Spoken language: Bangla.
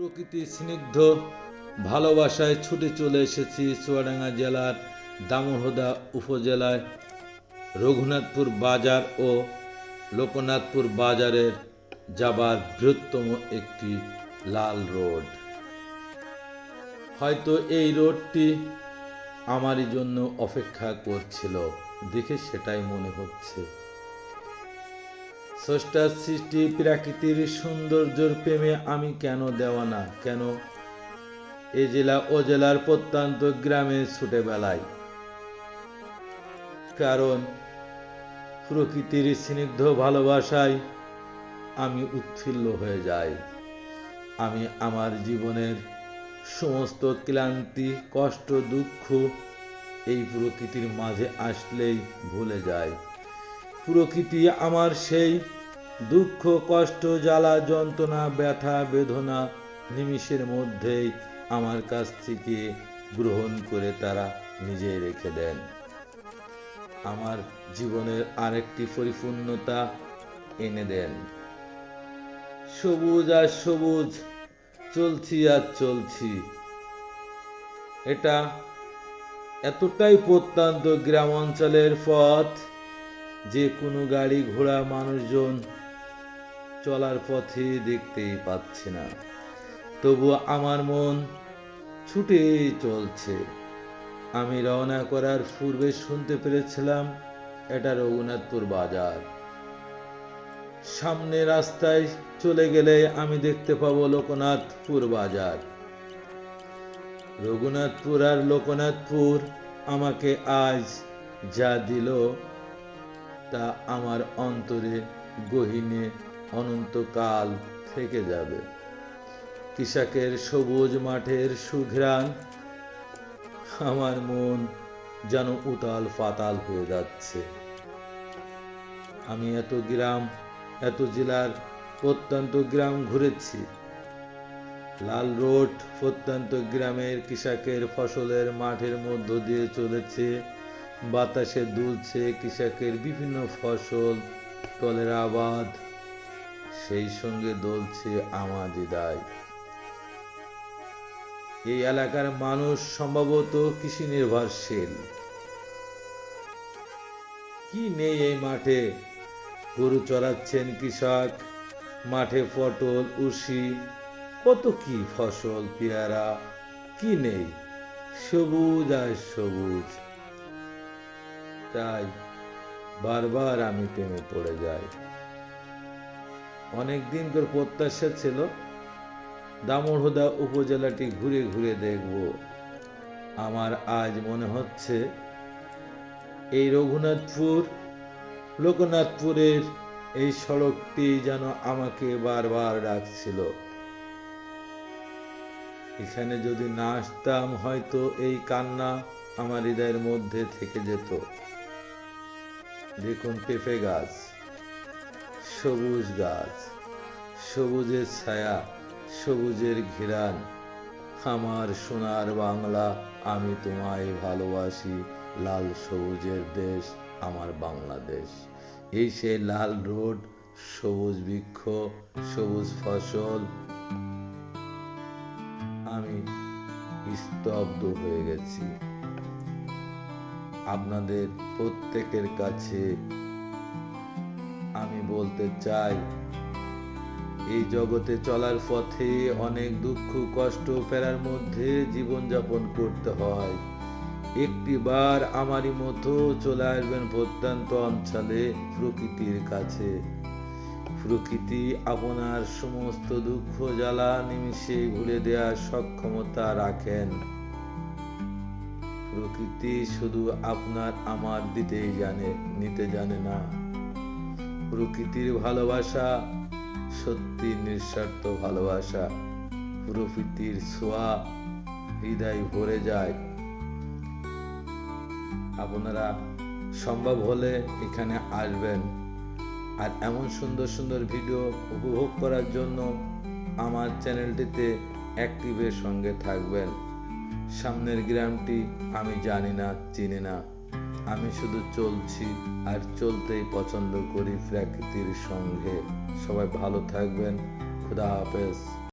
প্রকৃতি স্নিগ্ধ ভালোবাসায় ছুটে চলে এসেছি চুয়াডাঙ্গা জেলার দামোহদা উপজেলায়। রঘুনাথপুর বাজার ও লোকনাথপুর বাজারের যাবার বৃহত্তম একটি লাল রোড। হয়তো এই রোডটি আমারই জন্য অপেক্ষা করছিল, দেখে সেটাই মনে হচ্ছে। স্রষ্টার সৃষ্টি প্রাকৃতির সৌন্দর্যর প্রেমে আমি কেন দেওয়া না কেন? এ জেলা ও জেলার প্রত্যন্ত গ্রামে ছুটে বেলায় কারণ প্রকৃতির স্নিগ্ধ ভালোবাসায় আমি উৎফুল্ল হয়ে যাই। আমি আমার জীবনের সমস্ত ক্লান্তি, কষ্ট, দুঃখ এই প্রকৃতির মাঝে আসলেই ভুলে যায় প্রকৃতি আমার সেই দুঃখ, কষ্ট, জ্বালা, যন্ত্রণা, ব্যথা, বেদনা নিমিষের মধ্যেই আমার কাছ থেকে গ্রহণ করে তারা নিজে রেখে দেন। আমার জীবনের আরেকটি পরিপূর্ণতা এনে দেন। সবুজ আর সবুজ, চলছি আর চলছি। এটা এতটাই প্রত্যন্ত গ্রাম অঞ্চলের পথ যে কোনো গাড়ি ঘোড়া মানুষজন চলার পথে দেখতেই পাচ্ছি না। তবু আমার মন ছুটে চলছে। আমি রওনা করার পূর্বে শুনতে পেরেছিলাম, এটা রঘুনাথপুর বাজার। সামনে রাস্তায় চলে গেলে আমি দেখতে পাবো লোকনাথপুর বাজার। রঘুনাথপুর আর লোকনাথপুর আমাকে আজ যা দিল তা আমার অন্তরে গহিনে অনন্তকাল থেকে যাবে। কৃষকের সবুজ মাঠের সুঘ্রাণ আমার মন যেন উতাল পাতাল হয়ে যাচ্ছে। আমি এত গ্রাম, এত জেলার প্রত্যন্ত গ্রাম ঘুরেছি। লাল রোড প্রত্যন্ত গ্রামের কৃষকের ফসলের মাঠের মধ্য দিয়ে চলেছে। বাতাসে দুলছে কৃষকের বিভিন্ন ফসল তলের আবাদ। সেই সঙ্গে দোলছে আমাদি দায় এই এলাকার মানুষ সম্ভবত কৃষি নির্ভরশীল। কি নেই এই মাঠে? গরু চড়াচ্ছেন কৃষক, মাঠে পটল উশি কত কি ফসল, পেয়ারা? কি নেই? সবুজ আর সবুজ। তাই বারবার আমি প্রেমে পড়ে যাই। অনেক দিন করে প্রত্যাশা ছিল দামোহদা উপজেলাটি ঘুরে ঘুরে দেখব। আমার আজ মনে হচ্ছে এই রঘুনাথপুর, লোকনাথপুরের এই সড়কটি যেন আমাকে বারবার ডাকছিল। এখানে যদি না আসতাম হয়তো এই কান্না আমার হৃদয়ের মধ্যে থেকে যেত। দেখুন পেঁপে গাছ, সবুজ গাছ, সবুজের ছায়া, সবুজের ঘিরান। আমার সোনার বাংলা, আমি তোমায় ভালোবাসি, লাল সবুজের দেশ আমার বাংলাদেশ। এই সেই লাল রোড, সবুজ বৃক্ষ, সবুজ ফসল। আমি স্তব্ধ হয়ে গেছি। আপনাদের প্রত্যেকের কাছে আমি বলতে চাই, এই জগতে চলার পথে অনেক দুঃখ, কষ্ট ফেরার মধ্যে জীবনযাপন করতে হয়। একটি বার আমারই মতো চলে আসবেন প্রত্যন্ত অঞ্চলে প্রকৃতির কাছে। প্রকৃতি আপনার সমস্ত দুঃখ, জ্বালা, নিমিষে ভুলে দেওয়ার সক্ষমতা রাখেন। প্রকৃতি শুধু আপনার, আমার দিতেই জানে, নিতে জানে না। প্রকৃতির ভালোবাসা সত্যি নিঃস্বার্থ ভালোবাসা। প্রকৃতির ছোঁয়া হৃদয় ভরে যায়। আপনারা সম্ভব হলে এখানে আসবেন। আর এমন সুন্দর সুন্দর ভিডিও উপভোগ করার জন্য আমার চ্যানেলটিতে অ্যাক্টিভের সঙ্গে থাকবেন। সামনের গ্রামটি আমি জানি না, চিনি না। আমি শুধু চলছি আর চলতেই পছন্দ করি প্রকৃতির সঙ্গে। সবাই ভালো থাকবেন। খুদা হাফেজ।